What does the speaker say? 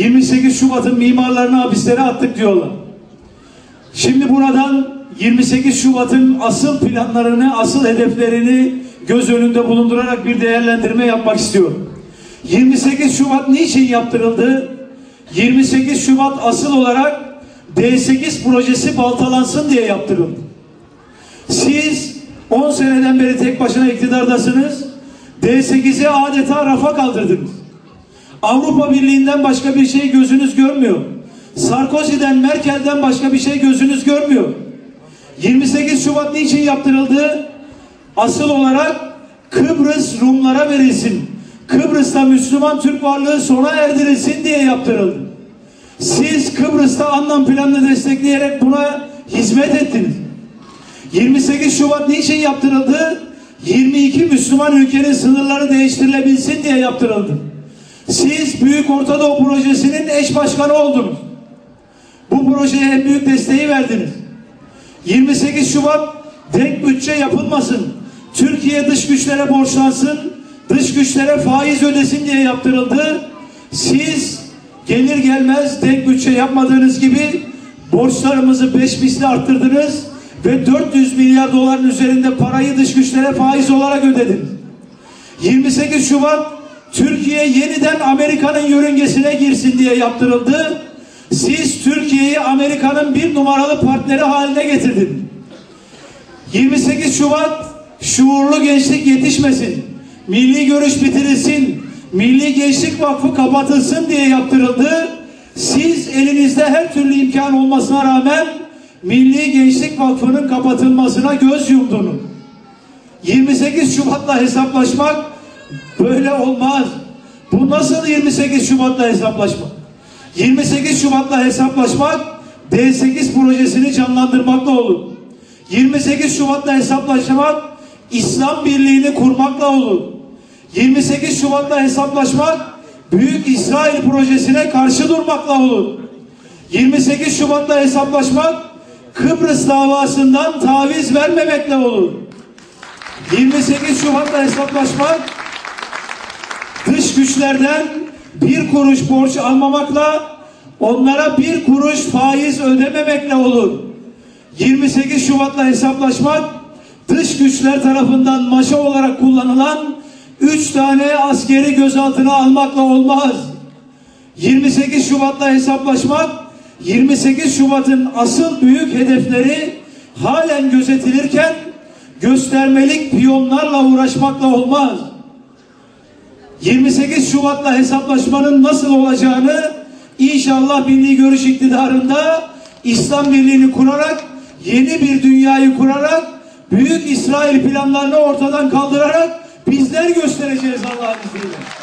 28 Şubat'ın mimarlarını hapislere attık diyorlar. Şimdi buradan 28 Şubat'ın asıl planlarını, asıl hedeflerini göz önünde bulundurarak bir değerlendirme yapmak istiyorum. 28 Şubat niçin yaptırıldı? 28 Şubat asıl olarak D8 projesi baltalansın diye yaptırıldı. Siz 10 seneden beri tek başına iktidardasınız. D8'i adeta rafa kaldırdınız. Avrupa Birliği'nden başka bir şey gözünüz görmüyor. Sarkozy'den, Merkel'den başka bir şey gözünüz görmüyor. 28 Şubat niçin yaptırıldı? Asıl olarak Kıbrıs Rumlara verilsin. Kıbrıs'ta Müslüman Türk varlığı sona erdirilsin diye yaptırıldı. Siz Kıbrıs'ta anlam planını destekleyerek buna hizmet ettiniz. 28 Şubat niçin yaptırıldı? 22 Müslüman ülkenin sınırları değiştirilebilsin diye yaptırıldı. Siz Büyük Orta Doğu Projesi'nin eş başkanı oldunuz. Bu projeye en büyük desteği verdiniz. 28 Şubat denk bütçe yapılmasın. Türkiye dış güçlere borçlansın. Dış güçlere faiz ödesin diye yaptırıldı. Siz gelir gelmez denk bütçe yapmadığınız gibi borçlarımızı beş misli arttırdınız ve 400 milyar doların üzerinde parayı dış güçlere faiz olarak ödediniz. 28 Şubat Türkiye yeniden Amerika'nın yörüngesine girsin diye yaptırıldı. Siz Türkiye'yi Amerika'nın bir numaralı partneri haline getirdiniz. 28 Şubat şuurlu gençlik yetişmesin. Milli görüş bitirilsin. Milli Gençlik Vakfı kapatılsın diye yaptırıldı. Siz elinizde her türlü imkan olmasına rağmen Milli Gençlik Vakfı'nın kapatılmasına göz yumdunuz. 28 Şubat'la hesaplaşmak böyle olmaz. Bu nasıl 28 Şubat'la hesaplaşmak? 28 Şubat'la hesaplaşmak D8 projesini canlandırmakla olur. 28 Şubat'la hesaplaşmak İslam Birliği'ni kurmakla olur. 28 Şubat'la hesaplaşmak Büyük İsrail projesine karşı durmakla olur. 28 Şubat'la hesaplaşmak Kıbrıs davasından taviz vermemekle olur. 28 Şubat'la hesaplaşmak dış güçlerden bir kuruş borç almamakla onlara bir kuruş faiz ödememekle olur. 28 Şubat'la hesaplaşmak dış güçler tarafından maşa olarak kullanılan 3 tane askeri gözaltına almakla olmaz. 28 Şubat'la hesaplaşmak 28 Şubat'ın asıl büyük hedefleri halen gözetilirken göstermelik piyonlarla uğraşmakla olmaz. 28 Şubat'la hesaplaşmanın nasıl olacağını inşallah Milli Görüş iktidarında İslam Birliği'ni kurarak yeni bir dünyayı kurarak büyük İsrail planlarını ortadan kaldırarak bizler göstereceğiz Allah'ın izniyle.